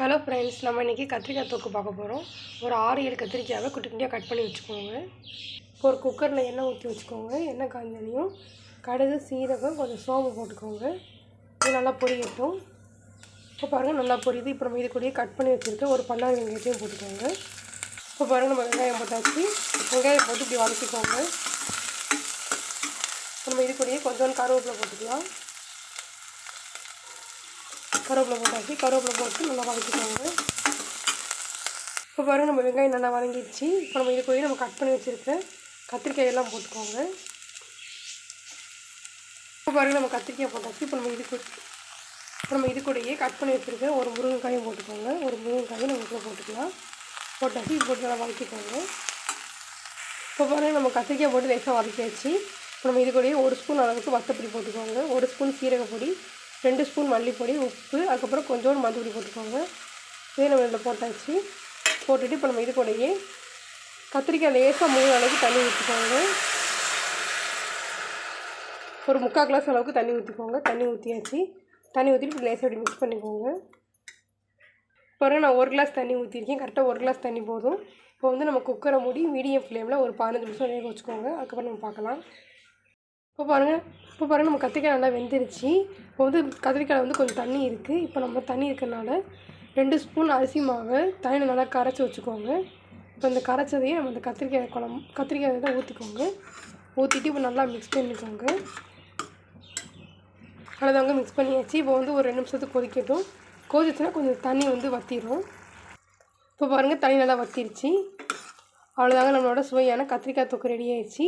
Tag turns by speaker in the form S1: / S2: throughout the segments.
S1: Hello friends நம்ம இன்றைக்கி கத்திரிக்காய் தொக்கு பார்க்க போகிறோம் ஒரு ஆறு ஏழு கத்திரிக்காயை குட்டி குட்டியாக கட் பண்ணி வச்சுக்கோங்க. இப்போ ஒரு குக்கரில் எண்ணெய் ஊற்றி வச்சுக்கோங்க. எண்ணெய் காஞ்சனையும் கடுகு சீரகம் கொஞ்சம் சோம்பு போட்டுக்கோங்க. இது நல்லா பொரியட்டும். இப்போ பாருங்கள் நல்லா பொரியுது. இப்போ நம்ம இது கூடயே கட் பண்ணி வச்சுருக்கேன் ஒரு பல்லாரி வெங்காயத்தையும் போட்டுக்கோங்க. இப்போ பாருங்கள் நம்ம வெங்காயம் போட்டாச்சு. வெங்காயம் போட்டு இப்படி வதக்கிக்கோங்க. நம்ம இது கூடயே கொஞ்சோண்டு கருவேப்பிலை போட்டுக்கலாம். கருவேப்பிலை போட்டாச்சு கருவேப்பிலை போட்டு நல்லா வதக்கிக்கோங்க. இப்போ பாருங்கள் நம்ம வெங்காயம் நல்லா வதங்கிடுச்சு. இப்போ நம்ம இது போய் நம்ம கட் பண்ணி வச்சுருக்க கத்திரிக்காயெல்லாம் போட்டுக்கோங்க. இப்போ பாருங்கள் நம்ம கத்திரிக்காய் போட்டாச்சு. இப்போ நம்ம இது இப்போ நம்ம இது கூடயே கட் பண்ணி வச்சுருக்க ஒரு முருங்கைக்காயும் போட்டுக்கோங்க. ஒரு முருங்கைக்காயும் நம்ம இதில் போட்டுக்கலாம். போட்டாச்சு இது போட்டு நல்லா வதக்கிக்கோங்க. இப்போ பாருங்கள் நம்ம கத்திரிக்காய் போட்டு லேசாக வதக்கியாச்சு. இப்போ நம்ம இது கூடயே ஒரு ஸ்பூன் அளவுக்கு வத்தப்பொடி போட்டுக்கோங்க. ஒரு ஸ்பூன் சீரகப்பொடி ரெண்டு ஸ்பூன் மல்லிப்பொடி உப்பு அதுக்கப்புறம் கொஞ்சோண்டு மஞ்சள் போட்டுக்கோங்க. இதே நம்ம இதில் போட்டாச்சு. போட்டுட்டு இப்போ நம்ம இது கூடயே கத்திரிக்காய் லேசாக மூணு அளவுக்கு தண்ணி ஊற்றிக்கோங்க. ஒரு முக்கால் கிளாஸ் அளவுக்கு தண்ணி ஊற்றிக்கோங்க. தண்ணி ஊற்றியாச்சு. தண்ணி ஊற்றிட்டு லேசாக அப்படி மிக்ஸ் பண்ணிக்கோங்க. பாருங்கள் நான் ஒரு கிளாஸ் தண்ணி ஊற்றிருக்கேன். கரெக்டாக ஒரு கிளாஸ் தண்ணி போதும். இப்போ வந்து நம்ம குக்கரை மூடி மீடியம் ஃப்ளேமில் ஒரு பதினஞ்சு நிமிஷம் வேக வச்சுக்கோங்க. அதுக்கப்புறம் நம்ம பார்க்கலாம். இப்போ பாருங்கள் இப்போ பாருங்கள் நம்ம கத்திரிக்காய் நல்லா வெந்துருச்சு. இப்போ வந்து கத்திரிக்காயில் வந்து கொஞ்சம் தண்ணி இருக்குது இப்போ நம்ம தண்ணி இருக்கிறனால ரெண்டு ஸ்பூன் அரிசி மாவு தண்ணியில் நல்லா கரைச்சி வச்சுக்கோங்க. இப்போ இந்த கரைச்சதையே நம்ம இந்த கத்திரிக்காய் குழம்பு கத்திரிக்காய் தான் ஊற்றிக்கோங்க ஊற்றிட்டு இப்போ நல்லா மிக்ஸ் பண்ணிக்கோங்க. அவ்வளோதாங்க மிக்ஸ் பண்ணியாச்சு. இப்போ வந்து ஒரு ரெண்டு நிமிஷத்துக்கு கொதிக்கட்டும். கொதிச்சுன்னா கொஞ்சம் தண்ணி வந்து வற்றிடும் இப்போ பாருங்கள் தண்ணி நல்லா வற்றிருச்சு அவ்வளோதாங்க நம்மளோட சுவையான கத்திரிக்காய் தொக்கு ரெடி ஆயிடுச்சு.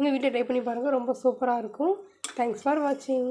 S1: எங்கள் வீட்டில் ட்ரை பண்ணி பாருங்கள் ரொம்ப சூப்பராக இருக்கும். தேங்க்ஸ் ஃபார் வாட்சிங்